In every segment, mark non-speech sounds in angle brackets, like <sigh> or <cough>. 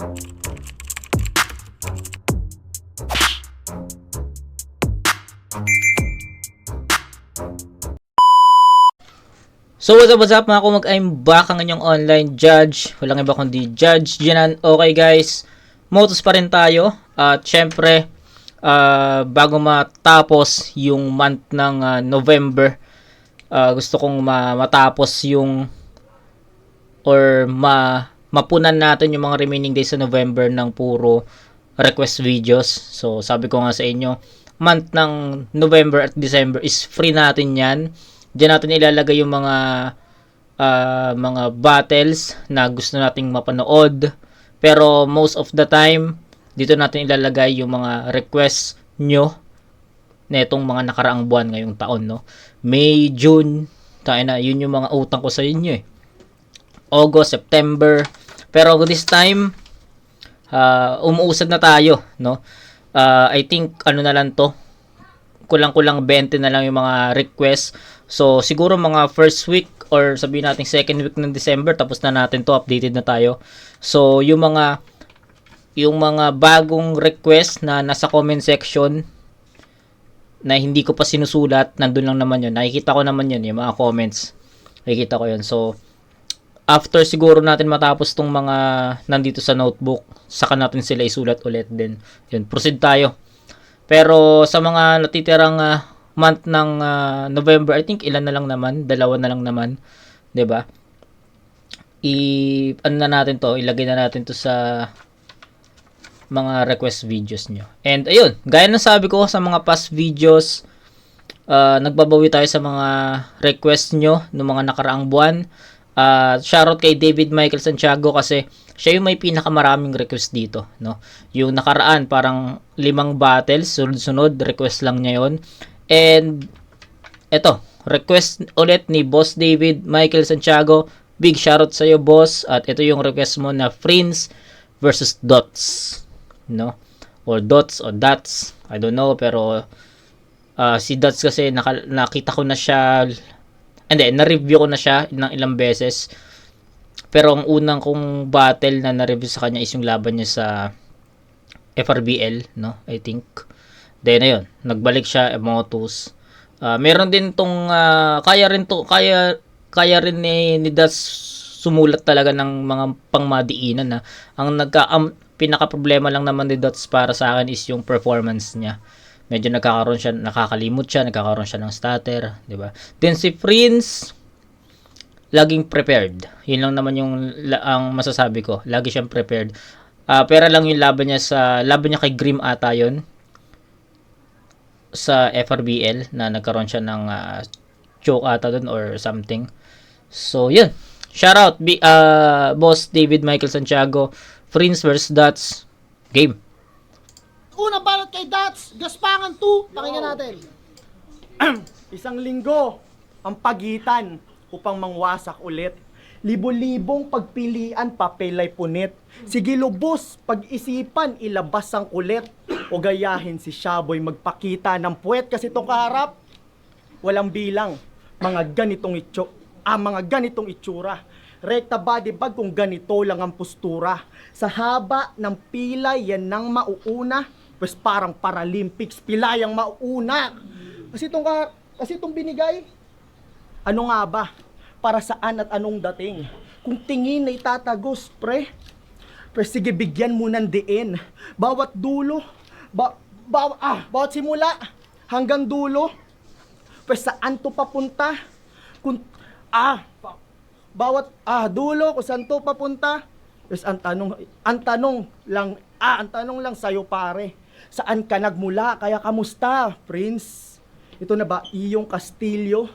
So what's up, what's up mga kumag I'm back ang inyong online judge. Walang iba kundi Judge Jinan. Okay guys, motos pa rin tayo. At syempre, ah, bago matapos yung month ng ah, November, ah, gusto kong ma- matapos yung or ma mapunan natin yung mga remaining days sa November ng puro request videos. So sabi ko nga sa inyo, month ng November at December is free natin yan. Diyan natin ilalagay yung mga ah, mga battles na gusto nating mapanood. Pero most of the time, dito natin ilalagay yung mga requests nyo na itong mga nakaraang buwan ngayong taon, no? May, June, tayo na, yun yung mga utang ko sa inyo eh. August, September. Pero this time, ah, umuusad na tayo, no? Ah, I think, ano na lang to, kulang-kulang 20 na lang yung mga request. So, siguro mga first week or sabihin natin second week ng December, tapos na natin to, updated na tayo. So, yung mga yung mga bagong request na nasa comment section na hindi ko pa sinusulat, nandun lang naman yun. Nakikita ko naman yun, yung mga comments. Nakikita ko yun. So, after siguro natin matapos tong mga nandito sa notebook, saka natin sila isulat ulit din. Yun, proceed tayo. Pero sa mga natitirang ah, month ng ah, November, I think ilan na lang naman, dalawa na lang naman, 'di ba? I ano na natin 'to, ilagay na natin 'to sa mga request videos nyo. And ayun, gaya ng sabi ko sa mga past videos, ah, nagbabawi tayo sa mga request nyo ng mga nakaraang buwan. Uh, shoutout kay David Michael Santiago kasi siya yung may pinakamaraming request dito, no? Yung nakaraan parang limang battles, sunod-sunod, request lang niya yon. And eto, request ulit ni Boss David Michael Santiago. Big shoutout sa iyo, boss. At ito yung request mo na Friends versus Dots, no? Or Dots or Dots, I don't know pero ah, si Dots kasi naka- nakita ko na siya hindi, na-review ko na siya ng ilang beses. Pero ang unang kong battle na na-review sa kanya is yung laban niya sa FRBL, no? I think. Then ayun, nagbalik siya Emotus. Ah, meron din tong ah, kaya rin to, kaya kaya rin ni, ni Das sumulat talaga ng mga pangmadiinan na ang nagka ang pinaka problema lang naman ni Dots para sa akin is yung performance niya medyo nagkakaroon siya, nakakalimot siya, nagkakaroon siya ng stutter, di ba? Then si Prince, laging prepared. Yun lang naman yung ang masasabi ko. Lagi siyang prepared. Ah, pera lang yung laban niya sa laban niya kay Grim ata yun sa FRBL na nagkaroon siya ng ah, choke ata dun or something. So, yun. Shout out, B, ah, boss David Michael Santiago, Prince versus Dots. Game. Unang balot kay Dots, Gaspangan 2. Pakinggan natin. <clears throat> Isang linggo ang pagitan upang mangwasak ulit. Libo-libong pagpilian, papelay punit. Sige lubos, pag-isipan, ilabas ang kulit. O gayahin si Shaboy magpakita ng puwet kasi itong kaharap. Walang bilang, mga ganitong itso, ah, mga ganitong itsura. Rekta body bag kung ganito lang ang postura. Sa haba ng pila, yan nang mauuna. Pues parang Paralympics, pilayang mauuna. Kasi itong, ka- kasi itong binigay, ano nga ba? Para saan at anong dating? Kung tingin na itatagos, pre. Pre, sige, bigyan mo ng diin. Bawat dulo, ba, ba, ah, bawat simula, hanggang dulo, pre, saan to papunta? Kung, ah, bawat, ah, dulo, kung saan to papunta? Yes, ang tanong, ang tanong lang, ah, ang tanong lang sa'yo, pare. Saan ka nagmula? Kaya kamusta, Prince? Ito na ba iyong kastilyo?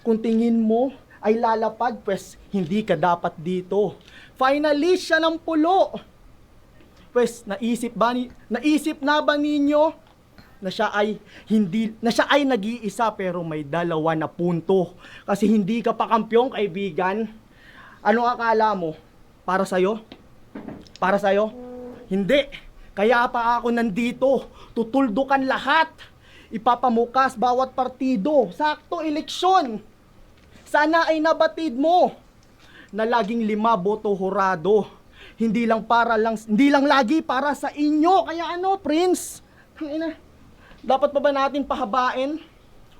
Kung tingin mo ay lalapad, pues hindi ka dapat dito. Finally, siya ng pulo. Pues naisip ba ni naisip na ba ninyo na siya ay hindi na siya ay nag-iisa pero may dalawa na punto kasi hindi ka pa kampyong kaibigan. Ano akala mo? Para sa'yo? Para sa'yo? Hindi. Kaya pa ako nandito. Tutuldukan lahat. Ipapamukas bawat partido. Sakto eleksyon. Sana ay nabatid mo na laging lima boto horado. Hindi lang para lang, hindi lang lagi para sa inyo. Kaya ano, Prince? Tangina. Dapat pa ba natin pahabain?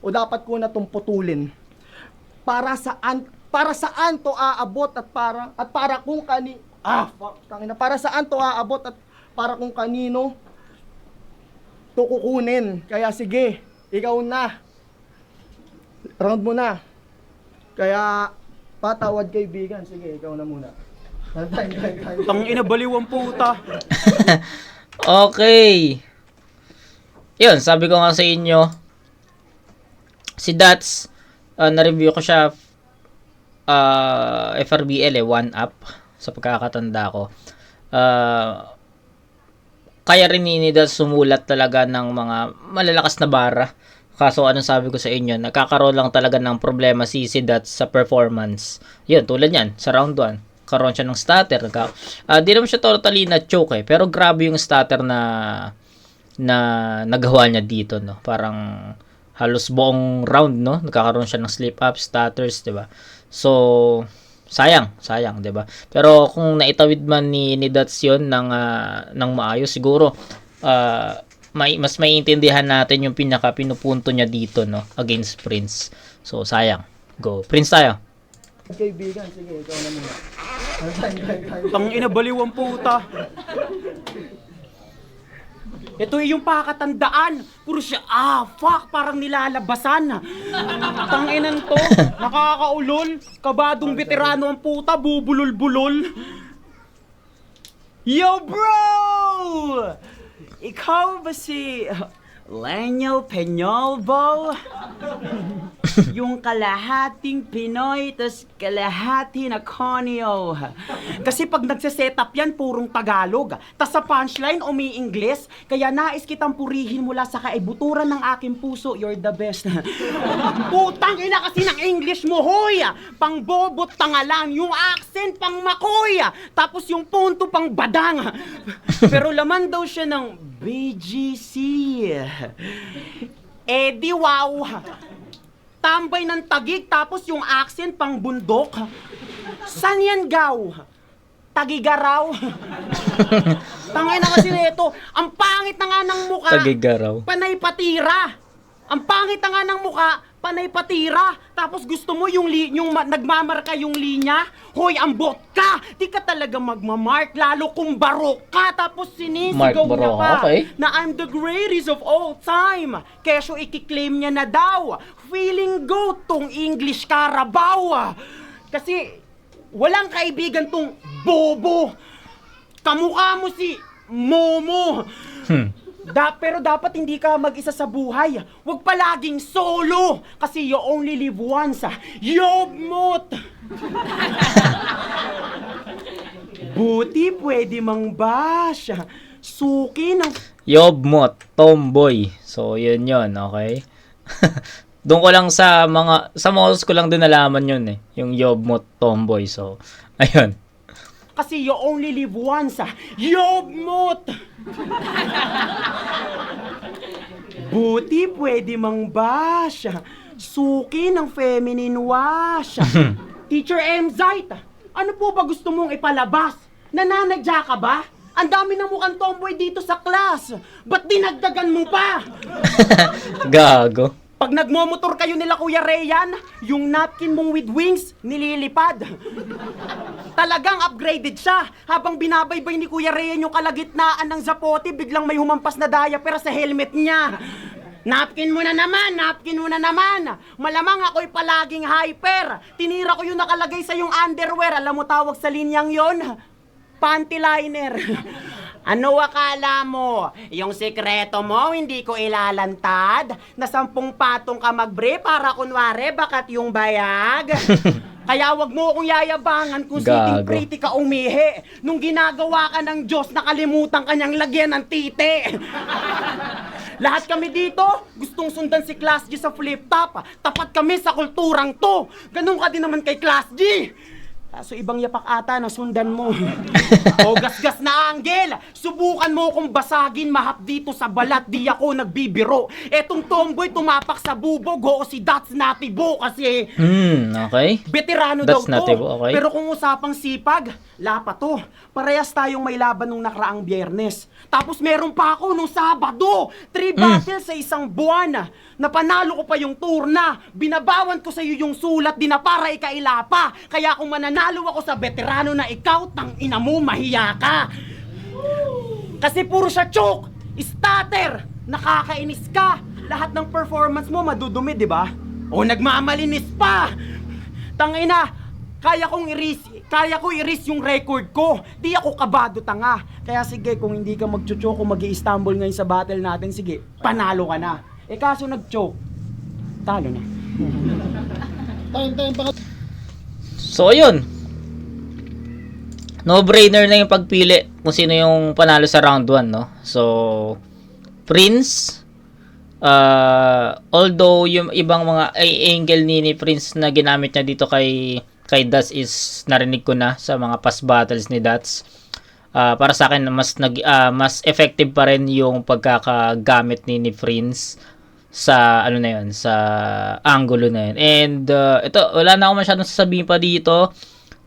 O dapat ko na itong putulin? Para saan, para saan to aabot at para, at para kung kani, ah, fuck, tangina, para saan to aabot at para kung kanino to kukunin. Kaya sige, ikaw na. Round mo na. Kaya, patawad kaibigan. Sige, ikaw na muna. <laughs> Tang ina baliw ang puta. <laughs> Okay. Yun, sabi ko nga sa inyo, si Dats, uh, na-review ko siya uh, FRBL eh, one up sa pagkakatanda ko. Uh, kaya rin ni Dats sumulat talaga ng mga malalakas na bara. Kaso anong sabi ko sa inyo, nagkakaroon lang talaga ng problema si si Dats sa performance. Yun, tulad yan, sa round 1 karoon siya ng. Nagka, ah, di naman siya totally na choke eh. Pero grabe yung stutter na na nagawa niya dito, no? Parang halos buong round, no? Nagkakaroon siya ng slip up, stutters, 'di ba? So, sayang, sayang, 'di ba? Pero kung naitawid man ni ni Dats 'yon ng ah, ng maayos siguro ah, may mas maiintindihan natin yung pinaka pinupunto niya dito, no? Against Prince. So, sayang. Go. Prince tayo. kaibigan, sige, ikaw na muna. Tang ina baliw ang puta. Ito yung pakatandaan. Puro siya, ah, fuck, parang nilalabasan. Tanginan to, nakakaulol. Kabadong veterano ang puta, bubulol-bulol. Yo, bro! Ikaw ba si Lenyo Peñolbo? <laughs> yung kalahating Pinoy, tas kalahati na Conyo. Kasi pag nagsiset-up yan, purong Tagalog. Tas sa punchline, umi-Ingles. Kaya nais kitang purihin mula sa kaibuturan ng aking puso. You're the best. <laughs> Putang ina kasi ng English mo, hoy! Pang bobot tangalan, yung accent pang makoy. Tapos yung punto pang badang. <laughs> Pero laman daw siya ng BGC. Eh di wow! Tambay ng tagig tapos yung accent pang bundok. San yan gaw? Tagigaraw. <laughs> Tangay na kasi nito. Ang pangit na nga ng mukha. Tagigaraw. Panay patira. Ang pangit na nga ng mukha, panay patira. Tapos gusto mo yung, li- yung ma- nagmamarka yung linya? Hoy, ambot ka! Di ka talaga magmamark, lalo kung barok ka. Tapos sinisigaw Mark niya Barok, pa okay. na I'm the greatest of all time. Kesyo ikiklaim niya na daw. Feeling go tong English Carabao. Kasi walang kaibigan tong bobo. Kamukha mo si Momo. Hmm. Da, pero dapat hindi ka mag-isa sa buhay. Huwag palaging solo. Kasi you only live once. ah. Yob mot! Buti pwede mang bash. Suki ng Yobmot, tomboy. So, yun yun, okay? <laughs> Doon ko lang sa mga, sa malls ko lang din nalaman yun eh. Yung Yobmot, tomboy. So, <laughs> ayun. Kasi you only live once. ah. Yobmot! <laughs> Buti pwede mang bash. Suki ng feminine wash. <laughs> Teacher M. Zait, ano po ba gusto mong ipalabas? Nananadya ka ba? Ang dami ng mukhang tomboy dito sa class. Ba't dinagdagan mo pa? <laughs> Gago. Pag nagmomotor kayo nila Kuya Rayan, yung napkin mong with wings, nililipad. Talagang upgraded siya. Habang binabaybay ni Kuya Rayan yung kalagitnaan ng zapote, biglang may humampas na daya pero sa helmet niya. Napkin mo na naman, napkin mo na naman. Malamang ako'y palaging hyper. Tinira ko yung nakalagay sa yung underwear. Alam mo tawag sa linyang yon? Panty liner. Ano akala mo? Yung sekreto mo, hindi ko ilalantad? Na sampung patong ka magbre para kunwari bakat yung bayag? <laughs> Kaya wag mo akong yayabangan kung siting Gago. pretty ka umihi. Nung ginagawa ka ng Diyos, nakalimutan kanyang lagyan ng tite. <laughs> Lahat kami dito, gustong sundan si Class G sa flip top. Tapat kami sa kulturang to. Ganun ka din naman kay Class G. Kaso ibang yapak ata na sundan mo. <laughs> o gasgas na Angel! Subukan mo kung basagin mahap dito sa balat, di ako nagbibiro. Etong tomboy tumapak sa bubog, oo si Dots Natibo kasi Hmm, okay. veterano That's daw to. Okay. Pero kung usapang sipag, lapa to. Parehas tayong may laban nung nakaraang biyernes. Tapos meron pa ako nung Sabado. Three Hmm. battles sa isang buwan. Napanalo ko pa yung turna. Binabawan ko sa iyo yung sulat, di na para ikaila pa. Kaya kung mananalo ako sa veterano na ikaw, tang ina mo, mahiya ka. Kasi puro siya choke, starter, nakakainis ka. Lahat ng performance mo madudumi, di ba? O nagmamalinis pa. Tangina, kaya kong iris, kaya ko iris yung record ko. Di ako kabado tanga. Kaya sige, kung hindi ka magchuchoke kung mag istanbul ngayon sa battle natin, sige, panalo ka na. Eh kaso nag-choke, talo na. Time, time, pangat. So, ayun. No-brainer na yung pagpili kung sino yung panalo sa round 1, no? So, Prince, uh, although yung ibang mga ay, angle ni, ni Prince na ginamit niya dito kay kay Dats is narinig ko na sa mga past battles ni Dats. Ah, para sa akin mas nag ah, mas effective pa rin yung pagkakagamit ni ni Prince sa ano na yun sa angulo na yun and uh, ito wala na ako masyadong sasabihin pa dito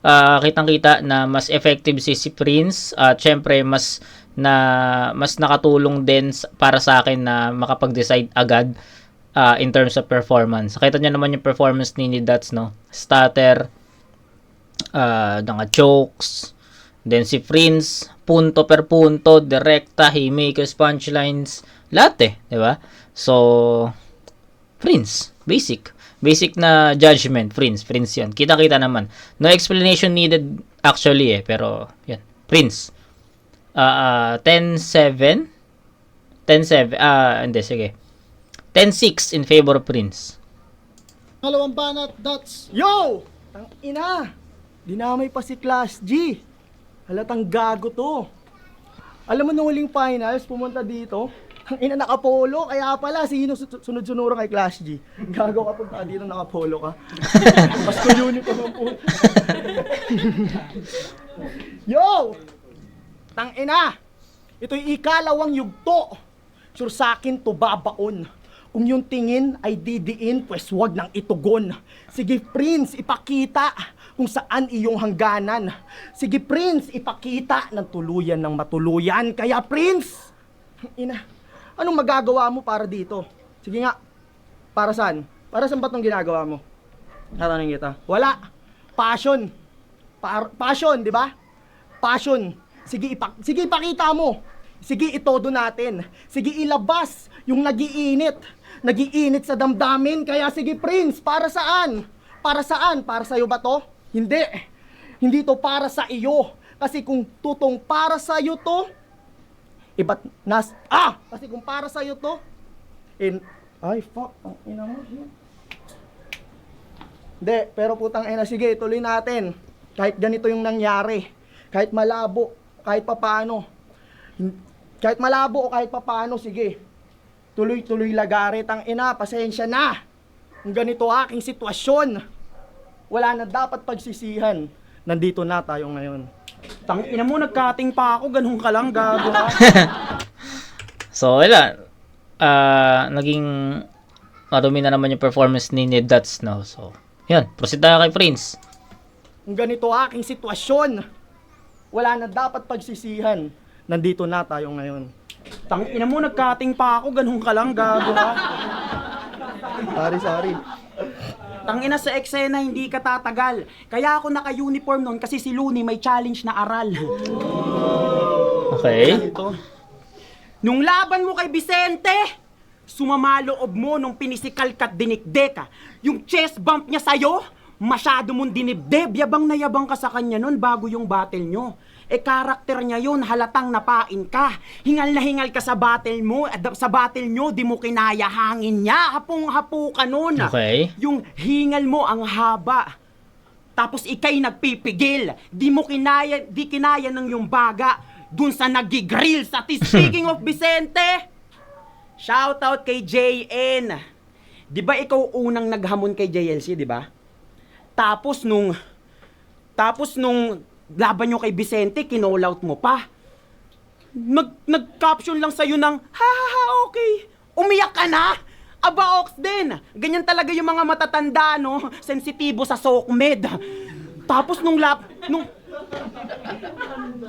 Ah, kitang-kita na mas effective si si Prince at syempre mas na mas nakatulong din para sa akin na makapag-decide agad ah, in terms of performance. Nakita niyo naman yung performance ni ni no. Stutter uh, mga chokes then si Prince punto per punto direkta haymakers punchlines lahat eh di ba so Prince basic basic na judgment Prince Prince yun kita kita naman no explanation needed actually eh pero yan Prince ah ah, 10-7 10-7 ah hindi sige 10-6 in favor of Prince Halawang banat, dots. Yo! Tang ina! Dinamay pa si Class G. Halatang gago to. Alam mo nung huling finals, pumunta dito, ang ina nakapolo, kaya pala sino su- sunod-sunuran kay Class G. <laughs> Gago ka punta dito nakapolo ka. <laughs> Mas ko uniform ang puto. <laughs> Yo! Tang ina! Ito'y ikalawang yugto. Sure sa akin to babaon. Kung yung tingin ay didiin, pues wag nang itugon. Sige Prince, ipakita kung saan iyong hangganan. Sige Prince, ipakita ng tuluyan ng matuluyan. Kaya Prince, ina, anong magagawa mo para dito? Sige nga, para saan? Para saan ba itong ginagawa mo? Tatanungin kita. Wala. Passion. Par- passion, di ba? Passion. Sige, ipak sige ipakita mo. Sige, itodo natin. Sige, ilabas yung nagiinit. Nagiinit sa damdamin. Kaya sige, Prince, para saan? Para saan? Para sa'yo ba to? Hindi. Hindi to para sa iyo. Kasi kung tutong para sa iyo to, iba't nas... Ah! Kasi kung para sa iyo to, in... Ay, fuck. Ang ina mo. Hindi, pero putang ina, sige, tuloy natin. Kahit ganito yung nangyari. Kahit malabo, kahit papaano. Kahit malabo o kahit papaano, sige. Tuloy-tuloy lagare, tang ina, pasensya na. Kung ganito aking sitwasyon, wala na dapat pagsisihan. Nandito na tayo ngayon. Tang ina mo, nagkating pa ako, ganun ka lang, gago ka. <laughs> So, wala. Ah, naging marumi na naman yung performance ni ni Dats, no? So, yun. Proceed tayo kay Prince. Kung ganito aking sitwasyon, wala na dapat pagsisihan. Nandito na tayo ngayon. Tang ina mo, nagkating pa ako, ganun ka lang, gago ka. <laughs> Sorry, sorry. Tangina sa eksena, hindi ka tatagal. Kaya ako naka-uniform nun kasi si Looney may challenge na aral. Okay. Nung laban mo kay Vicente, sumama loob mo nung pinisikal ka't dinikdeka. Yung chest bump niya sa'yo, masyado mong dinibdib. Yabang na yabang ka sa kanya nun bago yung battle nyo. E karakter niya yun, halatang napain ka. Hingal na hingal ka sa battle mo, sa battle nyo, di mo kinaya hangin niya. Hapong-hapo ka nun. Okay. Yung hingal mo ang haba. Tapos ikay nagpipigil. Di mo kinaya, di kinaya ng yung baga dun sa nagigrill sa tis. <laughs> Speaking of Vicente, shout out kay JN. Di ba ikaw unang naghamon kay JLC, di ba? Tapos nung Tapos nung laban nyo kay Vicente, kinall out mo pa. Nag, nag-caption lang sa'yo ng, ha ha ha, okay. Umiyak ka na? Aba, Ox din. Ganyan talaga yung mga matatanda, no? Sensitibo sa SOCMED. Tapos nung lap, nung,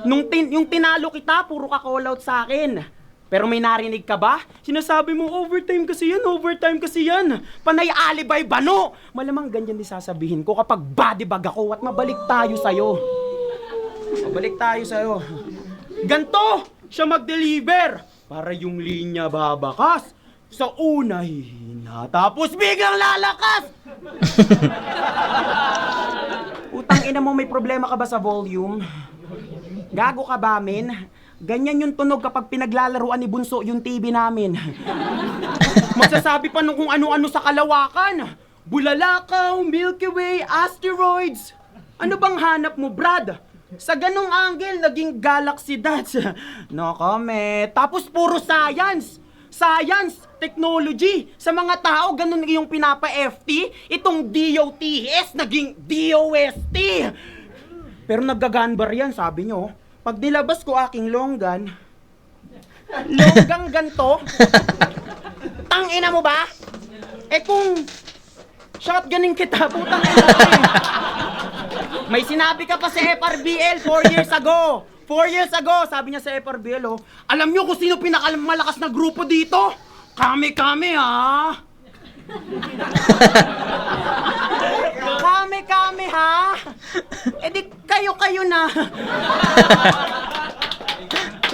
nung tin, yung tinalo kita, puro ka call out sa akin. Pero may narinig ka ba? Sinasabi mo, overtime kasi yan, overtime kasi yan. Panay alibay bano. Malamang ganyan din sasabihin ko kapag body bag ako at mabalik tayo sa'yo. Mabalik tayo sa'yo. Ganto! Siya mag-deliver! Para yung linya babakas. Sa una, hihina. Tapos biglang lalakas! <laughs> Utang ina mo, may problema ka ba sa volume? Gago ka ba, men? Ganyan yung tunog kapag pinaglalaruan ni Bunso yung TV namin. <laughs> Magsasabi pa nung kung ano-ano sa kalawakan. Bulalakaw, Milky Way, asteroids. Ano bang hanap mo, Brad? Sa ganong angle, naging galaxy dots. <laughs> No comment. Tapos puro science. Science, technology. Sa mga tao, ganun yung pinapa-FT. Itong DOTS, naging DOST. Pero naggaganbar yan, sabi nyo. Pag nilabas ko aking longgan, longgang ganto, <laughs> tang ina mo ba? Eh kung shotgunning kita, putang ina. <laughs> May sinabi ka pa sa FRBL 4 years ago. 4 years ago, sabi niya sa FRBL, oh, alam niyo kung sino pinakamalakas na grupo dito? Kami-kami, ha? <laughs> Kami-kami, ha? Eh di kayo-kayo na. <laughs>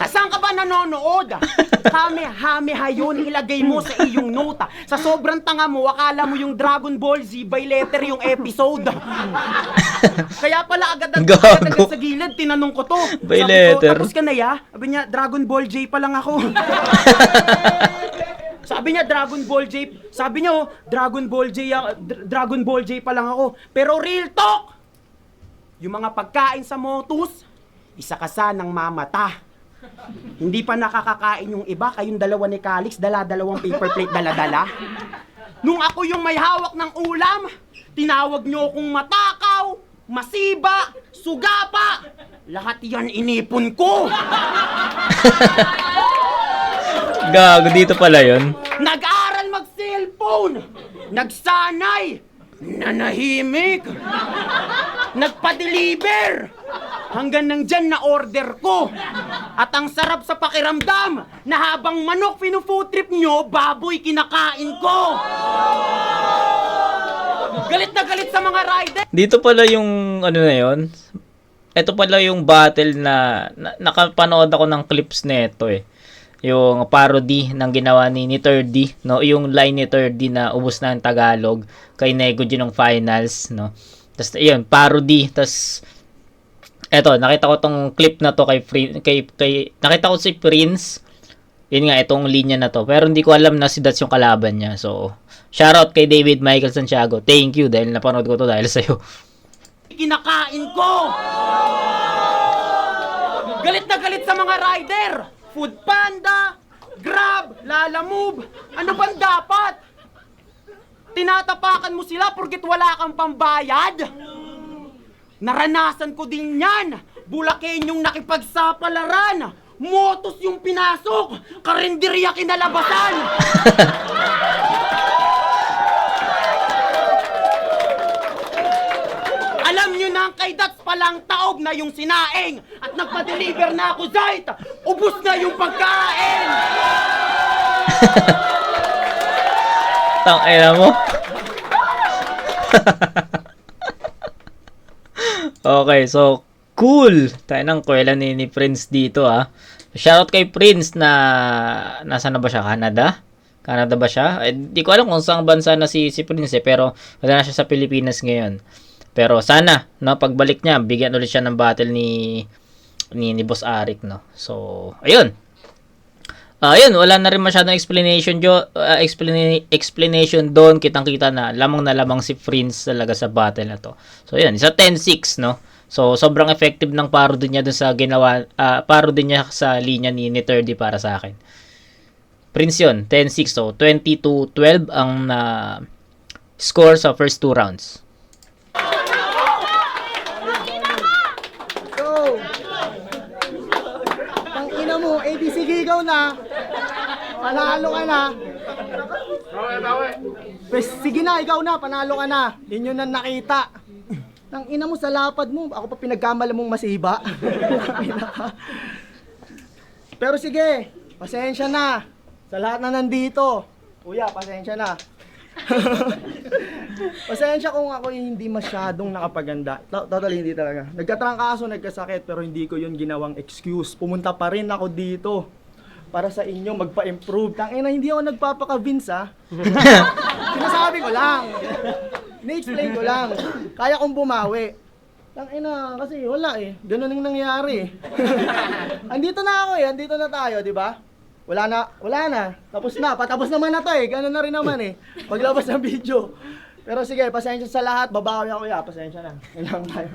Saan ka ba nanonood? Kame, hame hayon, ilagay mo sa iyong nota. Sa sobrang tanga mo, akala mo yung Dragon Ball Z by letter yung episode. Kaya pala agad Gago. agad, agad sa gilid, tinanong ko to. By Sabi letter. Ko, tapos ka na ya? Sabi niya, Dragon Ball J pa lang ako. <laughs> Sabi niya, Dragon Ball J. Sabi niya, oh, Dragon Ball J, ah, Dr- Dragon Ball J pa lang ako. Pero real talk! Yung mga pagkain sa motus, isa ka sanang mamata. Hindi pa nakakakain yung iba, kayong dalawa ni Calix, dala-dalawang paper plate dala-dala. Nung ako yung may hawak ng ulam, tinawag nyo akong matakaw, masiba, sugapa. Lahat yan inipon ko. Gago, dito pala yon. Nag-aral mag-cellphone! Nagsanay! Nanahimik! Nagpa-deliver! Hanggang nang na order ko! At ang sarap sa pakiramdam na habang manok pinufood trip nyo, baboy kinakain ko! Galit na galit sa mga rider! Dito pala yung ano na yon. Ito pala yung battle na, na nakapanood ako ng clips nito eh. Yung parody ng ginawa ni, ni 3D, no? Yung line ni 3D na ubos na ang Tagalog kay Nego G ng finals, no? Tapos yun, parody, tapos eto, nakita ko tong clip na to kay, kay, kay nakita ko si Prince yun nga, itong linya na to. Pero hindi ko alam na si Dats yung kalaban niya. So, shoutout kay David Michael Santiago. Thank you dahil napanood ko to dahil <laughs> sa'yo. kinakain ko! Galit na galit sa mga rider! Food Panda, Grab, Lala Move, ano bang dapat? Tinatapakan mo sila porket wala kang pambayad? Naranasan ko din yan! Bulaken yung nakipagsapalaran! Motos yung pinasok! Karinderya kinalabasan! Alam nyo na ang kay Dats palang taob na yung sinaing at nagpa-deliver na ako, Zait! Ubus na yung pagkain! <laughs> Tang ina mo. <laughs> okay, so cool. Tayo ng kwela ni, ni Prince dito ah. Shoutout kay Prince na nasa na ba siya? Canada? Canada ba siya? Eh, ko alam kung saan bansa na si, si Prince eh, pero wala na siya sa Pilipinas ngayon. Pero sana, no, pagbalik niya, bigyan ulit siya ng battle ni ni, ni Boss Arik, no. So, ayun. Ah, ayun, wala na rin masyadong explanation jo, ah, explana- explanation doon. Kitang-kita na lamang na lamang si Prince talaga sa battle na to. So, ayun, isa 10-6, no. So, sobrang effective ng parody niya dun sa ginawa, ah, parody niya sa linya ni, ni 30 para sa akin. Prince yun, 10-6. So, 20-12 ang na score sa first two rounds. mo. Eh di sige, ikaw na. Panalo ka na. Pes, sige na, ikaw na, panalo ka na. Yun yun ang nakita. Nang ina mo sa lapad mo, ako pa pinagkamala mong masiba. <laughs> Pero sige, pasensya na. Sa lahat na nandito. Kuya, pasensya na. <laughs> pasensya kung ako yung hindi masyadong nakapaganda. To- Totally hindi talaga. Nagkatrangkaso, nagkasakit, pero hindi ko yun ginawang excuse. Pumunta pa rin ako dito para sa inyo magpa-improve. Tangina, hindi ako nagpapaka-Vince ah. <laughs> Sinasabi ko lang. Ni-explain ko lang. Kaya kong bumawi. Tangina, kasi wala eh. Ganun ang nangyari eh. <laughs> andito na ako eh. Andito na tayo, di ba? Wala na, wala na. Tapos na. Patapos naman na to eh. Ganun na rin naman eh. Paglabas ng video. Pero sige, pasensya sa lahat. Babawi ako ya. Pasensya na. Ilang tayo.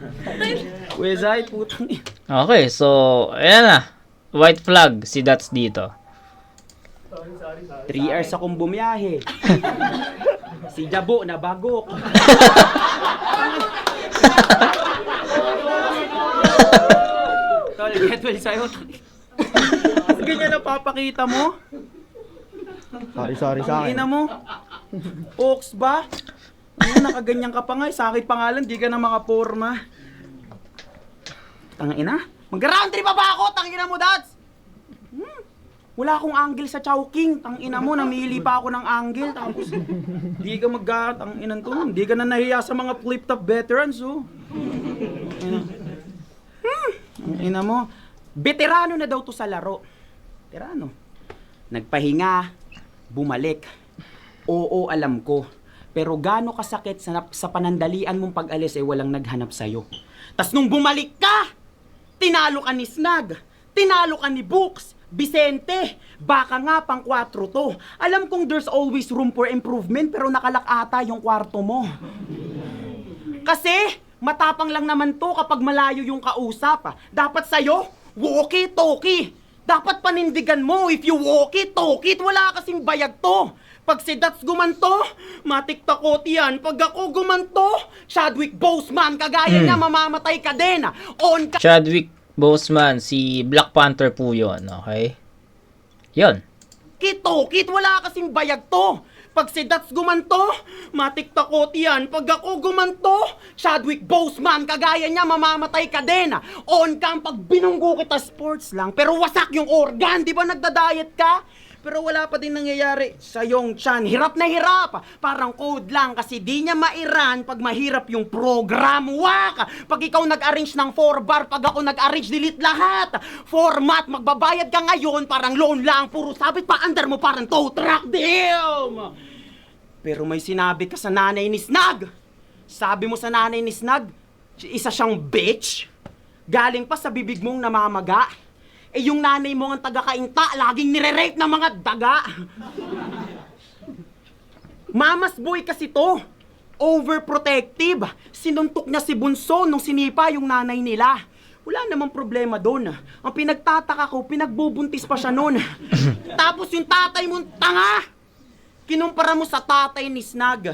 Wezay, putang ina. Okay, so, ayan na. White flag, si Dots dito. 3 hours akong bumiyahe. <laughs> si Jabo na bagok. Tol, get well sa'yo. Ganyan na papakita mo? Sorry, sorry sa Ang ina akin. mo. Oaks ba? Ano, nakaganyan ka pa nga. eh. Sa akin pangalan, di ka na makaporma. Tang ina? Mag-round trip pa ba ako? Tang ina mo, Dats? Hmm. Wala akong angle sa Chowking. Tang ina mo, namili pa ako ng angle. Tapos, di ka mag tang inan to. Di ka na nahiya sa mga flip-top veterans, oh. Hmm. Ina mo. Veterano na daw to sa laro. Veterano. Nagpahinga, bumalik. Oo, alam ko. Pero gaano kasakit sa, sa panandalian mong pag-alis ay walang naghanap sa'yo. Tas nung bumalik ka, tinalo ka ni Snag, tinalo ka ni Books, Vicente, baka nga pang 4 to. Alam kong there's always room for improvement pero nakalak ata yung kwarto mo. Kasi, matapang lang naman to kapag malayo yung kausap. ah. Dapat sa'yo, walkie-talkie. Dapat panindigan mo if you walkie-talkie, wala kasing bayag to. Pag si Dats gumanto, matiktakot yan. Pag ako gumanto, Chadwick Boseman, kagaya niya, mamamatay ka din. On ka Chadwick Boseman, si Black Panther po yun, okay? Yun. Kit-kit, wala kasing bayag to. Pag si Dats gumanto, matiktakot yan. Pag ako gumanto, Chadwick Boseman, kagaya niya, mamamatay ka din. On cam, pag binunggo kita sports lang, pero wasak yung organ, di ba nagda-diet ka? Pero wala pa din nangyayari sa yung chan. Hirap na hirap. Parang code lang kasi di niya mairan pag mahirap yung program. Wak! Pag ikaw nag-arrange ng 4 bar, pag ako nag-arrange, delete lahat. Format, magbabayad ka ngayon, parang loan lang. Puro sabit pa under mo, parang tow truck. Damn! Pero may sinabi ka sa nanay ni Snag. Sabi mo sa nanay ni Snag, isa siyang bitch. Galing pa sa bibig mong namamaga. Eh yung nanay mo ang taga-kainta, laging nire-rape ng mga daga. Mamas boy kasi to. Overprotective. Sinuntok niya si Bunso nung sinipa yung nanay nila. Wala namang problema doon. Ang pinagtataka ko, pinagbubuntis pa siya noon. <clears throat> Tapos yung tatay mo, tanga! Kinumpara mo sa tatay ni Snag.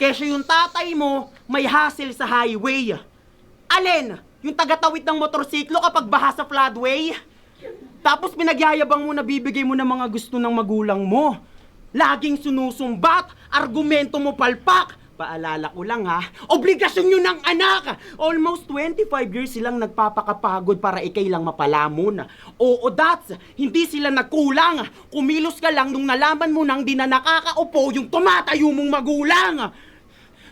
Kesyo yung tatay mo, may hassle sa highway. Alin? Yung tagatawid ng motorsiklo kapag baha sa floodway? Tapos pinagyayabang mo na bibigay mo ng mga gusto ng magulang mo. Laging sinusumbat, argumento mo palpak. Paalala ko lang ha, obligasyon yun ng anak! Almost 25 years silang nagpapakapagod para ikay lang mapalamon. Oo, that's, hindi sila nagkulang. Kumilos ka lang nung nalaman mo nang di na nakakaupo yung tumatayo mong magulang.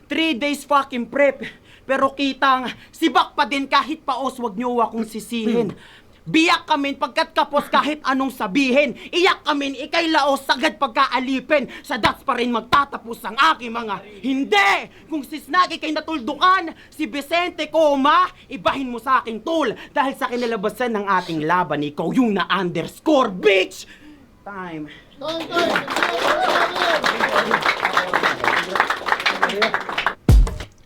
Three days fucking prep. Pero kitang, sibak pa din kahit paos wag niyo akong sisihin. <clears throat> Biyak kami pagkat kapos kahit anong sabihin. Iyak kami ikay laos sagad pagkaalipin. Sa dats pa rin magtatapos ang aking mga hindi. Kung si Snaggy kay natuldukan, si Vicente Coma, ibahin mo sa aking tool. Dahil sa kinalabasan ng ating laban, ikaw yung na underscore, bitch! Time. Time, time.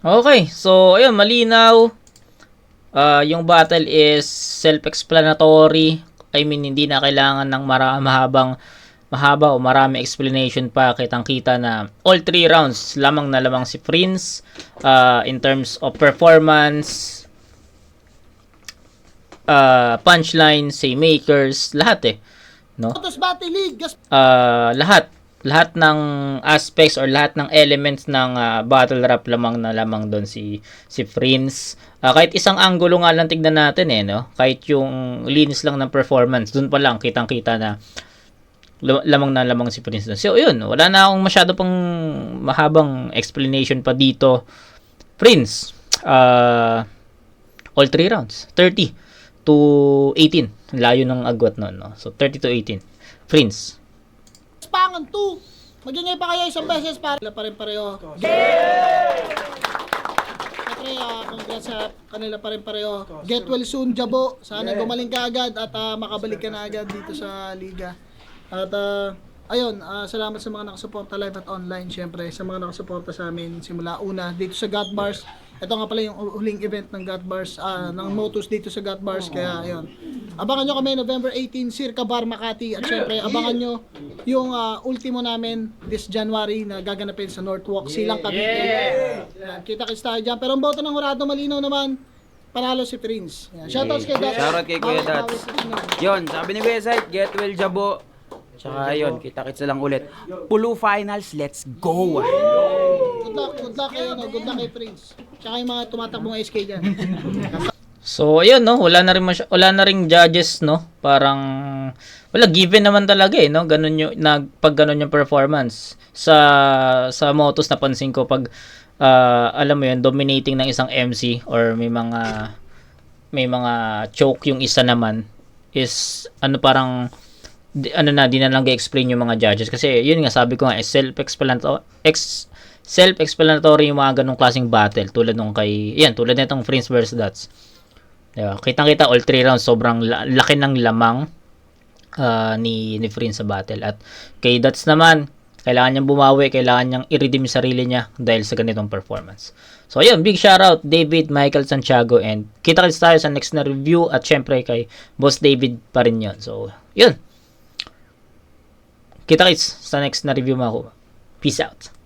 Okay, so ayun, malinaw. Ah, yung battle is self-explanatory. I mean, hindi na kailangan ng mara mahabang mahaba o marami explanation pa kitang-kita na all three rounds lamang na lamang si Prince ah, in terms of performance uh, punchline, say makers, lahat eh. No? Motos Battle League, uh, lahat lahat ng aspects or lahat ng elements ng ah, battle rap lamang na lamang doon si si Prince. Ah, kahit isang angulo nga lang tignan natin eh no. Kahit yung linis lang ng performance, doon pa lang kitang-kita na lam- lamang na lamang si Prince doon. So yun, wala na akong masyado pang mahabang explanation pa dito. Prince, ah all three rounds, 30 to 18. Layo ng agwat noon, no. So 30 to 18. Prince, Gaspangan 2. Magingay pa kayo isang beses para sila pa rin pareho. Siyempre, ah, congrats sa kanila pa rin pareho. Get well soon, Jabo. Sana gumaling ka agad at ah, makabalik ka na agad dito sa liga. At ah, ayun, ah, salamat sa mga nakasuporta live at online. Siyempre, sa mga nakasuporta sa amin simula una dito sa God Bars. Ito nga pala yung huling event ng God Bars, ah, ng Motus dito sa God Bars. Kaya ayun, abangan nyo kami November 18, Circa Bar Makati. At syempre, abangan nyo yung ah, ultimo namin this January na gaganapin sa Northwalk, Silang Cavite. Yan, kita-kits tayo dyan. Pero ang boto ng Horado malinaw naman, panalo si Prince. Yan. Shoutouts kay Dats. Shoutout kay Kuya Dats. Yun, sabi ni Westside, get well jabo. Tsaka yun, kita-kits na lang ulit. Pulu finals, let's go! Good luck, good luck kay, ano, good luck kay Prince. Tsaka yung mga tumatakbong SK dyan. So, ayun, no? Wala na rin, masy- wala na rin judges, no? Parang, wala, given naman talaga, eh, no? Ganun yung, nag, pag ganun yung performance. Sa, sa Motos, napansin ko, pag, ah, alam mo yun, dominating ng isang MC, or may mga, may mga choke yung isa naman, is, ano parang, di, ano na, di na lang explain yung mga judges. Kasi, yun nga, sabi ko nga, eh, self-explanatory, ex, self-explanatory yung mga ganong klaseng battle. Tulad nung kay, yan, tulad nitong Prince vs. Dots. Diba? Kitang-kita all three rounds sobrang la- laki ng lamang ah, ni ni Prince sa battle at kay Dots naman kailangan niyang bumawi, kailangan niyang i-redeem sarili niya dahil sa ganitong performance. So ayun, big shoutout David, Michael Santiago and kita-kits tayo sa next na review at syempre kay Boss David pa rin yun. So, yun. Kita-kits sa next na review mga kuba. Peace out.